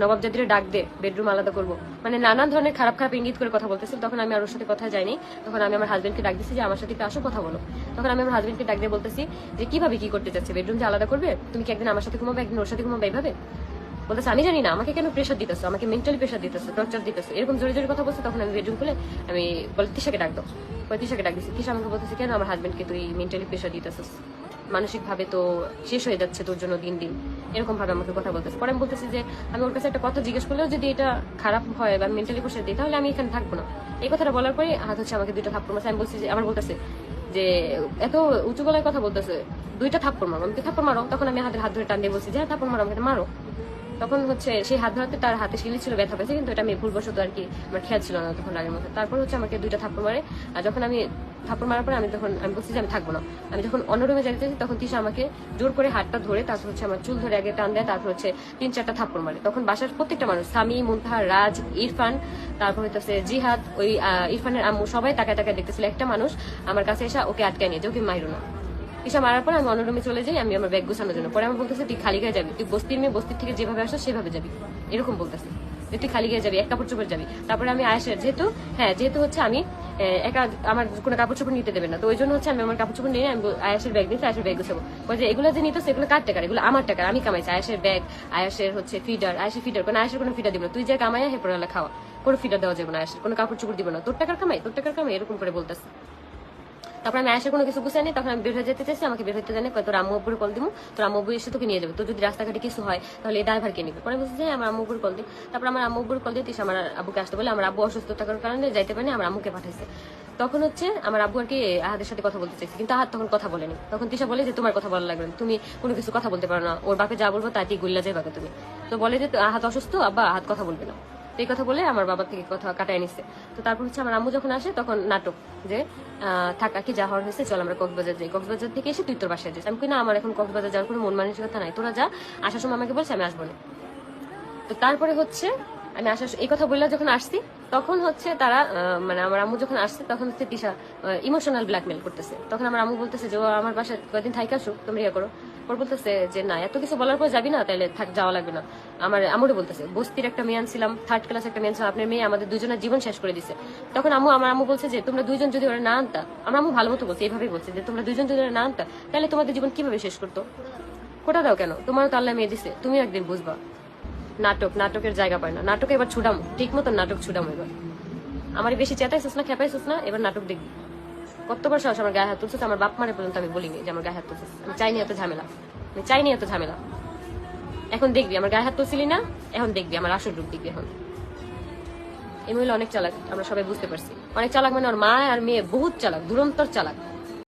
নবাব জাতিরে ডাক দে বেডরুম আলাদা করব। মানে নানান ধরনের খারাপ খারাপ ইঙ্গিত করে কথা বলতেছিল তখন আমি আর ওর সাথে কথা যাইনি। তখন আমি আমার হাজবেন্ডকে ডাক দিচ্ছি যে, আমার সাথে একটু আসো, কথা বলো। তখন আমি আমার হাজবেন্ডকে ডাক দিয়ে বলতেছি যে, কীভাবে কি করতে চাচ্ছে? বেডরুম যে আলাদা করবে? তুমি কি একদিন আমার সাথে ঘুমাবে, একদিন ওর সাথে ঘুমাবে এইভাবে? বলতেছে, আমি জানি না, আমাকে কেন প্রেশার দিতেছো? আমাকে মেন্টালি প্রেশার দিতেছো টর্চার দিতেছো? এরকম জোরে জোরে কথা বলছে। তখন আমি বেডরুম খুলে আমি বলে, তিশাকে ডাক দাও। তিশাকে ডাক দিচ্ছি তিশা আমাকে বলতেছে, কেন আমার হাজবেন্ডকে তুই মেন্টালি প্রেশার দিতেছিস? মানসিক ভাবে তো শেষ হয়ে যাচ্ছে তোর জন্য দিন দিন। এরকম ভাবে আমাকে কথা বলতেছে। পরে আমি বলতেছি যে, আমি ওর কাছে একটা কথা জিজ্ঞেস করলেও যদি এটা খারাপ হয় বা মেন্টালি প্রেশার দিই তাহলে আমি এখানে থাকব না। এই কথাটা বলার পরে হাত হচ্ছে আমাকে দুইটা থাপ্পড় মারছে। আমি বলছি যে আমার বলতেছে যে, এত উঁচু গলায় কথা বলতেছে, দুইটা থাপ্পড় মারো। আমাকে থাপ্পড় মারো। তখন আমি হাতের হাত ধরে টান দিয়ে বলছি যে হ্যাঁ থাপ্পড় মারো, আমাকে মারো। তখন হচ্ছে সেই হাত ধরাতে তার হাতে শিলি ছিল ব্যথা পেয়েছে কিন্তু এটা আমি ভুলবশত আর কি আমার খেয়াল ছিল না তখন আগের মধ্যে তারপর হচ্ছে আমাকে দুইটা থাপ্পড় মারে আর যখন আমি থাপ্পড় মারার পরে আমি তখন আমি বলছি যে আমি থাকব না। আমি যখন অন্য রুমে যাইতে চাইছি, তখন তিশা আমাকে জোর করে হাতটা ধরে তারপর হচ্ছে আমার চুল ধরে আগে টান দেয় তারপর হচ্ছে তিন চারটা থাপ্পড় মারে। তখন বাসার প্রত্যেকটা মানুষ সামি মুনতাহা রাজ ইরফান তারপর হচ্ছে জিহাদ ওই ইরফানের আম্মু সবাই তাকায় তাকায় দেখতেছিল। একটা মানুষ আমার কাছে এসে ওকে আটকায় নিয়ে যে ওকে মাইরো না। ঈশা মারার পর আমি অন্য চলে যাই, আমি আমার ব্যাগ গোছানোর জন্য। পরে আমার বলতেছে, তুই খালি গায়ে যাবি, তুই বস্তির মেয়ে, বস্তির থেকে যেভাবে আসো, সেভাবে যাবি। এরকম বলতেছে তুই খালি গায়ে যাবি, এক কাপড় চোপড় যাবি। তারপরে আমি আয়েসের যেহেতু হ্যাঁ যেহেতু হচ্ছে আমি একা আমার কোনো কাপড় চোপড় নিতে দেবে না, তো ওই জন্য হচ্ছে আমি আমার কাপড় চোপড় নিয়ে আমি আয়াসের ব্যাগ দিতে আয়েসের ব্যাগ গোছাবো। যে, এগুলো যে নিতে এগুলো কার টাকার? এগুলো আমার টাকার, আমি কামাইছি। আয়েসের ব্যাগ আয়েসের হচ্ছে ফিডার আয়াসের ফিডার, কোনো আয়েসের কোনো ফিডার দিব না। তুই যে কামাই হেপর খাওয়া। কোনো ফিডার দেওয়া যাবে না আয়াসের কোনো কাপড় চোপড় দিব না। তোর টাকার কামাই, তোর টাকার কামাই, এরকম করে বলতেছে। তারপর আমি আয়সা কোনো কিছু গুছাই নি তখন আমি বের হয়ে যেতে চাইছি, আমাকে বের হইতে জানে তোর আম্মু উপরে কল দিব তোর আম্মু এসে তোকে নিয়ে যাবে তো যদি রাস্তাঘাটে কিছু হয়, তাহলে এই ড্রাইভার কে নিবে? পরে বলছি যে আমার আম্মু কল দিই। তারপর আমার আম্মু উপরে কল দিয়ে তিস আমার আব্বুকে আসতে বলে, আমার আব্বু অসুস্থ থাকার কারণে যাইতে পারেনি আমার আম্মুকে পাঠাইছে। তখন হচ্ছে আমার আব্বু আর কি আহাদের সাথে কথা বলতে চাইছে, কিন্তু আহাদ তখন কথা বলেনি। তখন তিশা বলে যে, তোমার কথা বলা লাগবে না, তুমি কোনো কিছু কথা বলতে পারো না, ওর বাপে যা বলব তাই গুল্লা যাই বাকে তুমি। তো বলে যে আহাত অসুস্থ, আব্বা আহাত কথা বলবে না। এই কথা বলে আমার বাবা থেকে কথা কাটায় নিছে। তো তারপর হচ্ছে আমার আম্মু যখন আসে, তখন নাটক যে থাকা কি যা হওয়ার হয়েছে, চল আমরা কক্সবাজার যাই। কক্সবাজার থেকে এসে তুই তোর বাসায় যাস। আমি না, আমার এখন কক্সবাজার যাওয়ার কোনো মন মানসিকতা নাই। তোরা যা, আসার সময় আমাকে বলছে, আমি আসব না। তো তারপরে হচ্ছে আমি আসার এই কথা বললে যখন আসছি, তখন হচ্ছে তারা মানে আমার আম্মু যখন আসছে, তখন হচ্ছে তিশা ইমোশনাল ব্ল্যাকমেল করতেছে। তখন আমার আম্মু বলতেছে যে, ও, আমার বাসায় কয়েকদিন থাইকে আসুক তুমি ইয়ে করো। ওর বলতেছে যে, না, এত কিছু বলার পর যাবি না তাহলে থাক, যাওয়া লাগবে না। আমার আমুরে বলতেছে, বস্তির একটা মেয়ে আনছিলাম থার্ড ক্লাস একটা মেয়ে ছিলাম আপনার মেয়ে আমাদের দুজনের জীবন শেষ করে দিছে। তখন আম্মু, আমার আম্মু বলছে যে, তোমরা দুজন যদি ওরা না আনতা, আমার আম্মু ভালো মতো বলছে, এইভাবেই বলছে যে, তোমরা দুজন যদি ওরা না আনতা তাহলে তোমাদের জীবন কীভাবে শেষ করতো? কোটা দাও কেন? তোমারও তো আল্লাহ মেয়ে দিছে তুমি একদিন বুঝবা। নাটক, নাটকের জায়গা পায় না। নাটকে এবার ছুটাম ঠিক মতো নাটক ছুটাম এবার। আমার বেশি চেতাইছিস না খেপাইছিস না এবার নাটক দেখবি। কতবার সাহস আমার গায়ে হাত তুলছিস? আমার বাপ মারে পর্যন্ত আমি বলিনি যে আমার গায়ে হাত তুলছিস। আমি চাইনি এত ঝামেলা। আমি চাইনি এত ঝামেলা। এখন দেখবি, আমার গায়ে হাত তুলছিলি না, এখন দেখবি, আমার আসল রূপ দেখবি এখন। এই মহিলা অনেক চালাক, আমরা সবাই বুঝতে পারছি। অনেক চালাক মানে ওর মা আর মেয়ে, বহুত চালাক, দুরন্তর চালাক।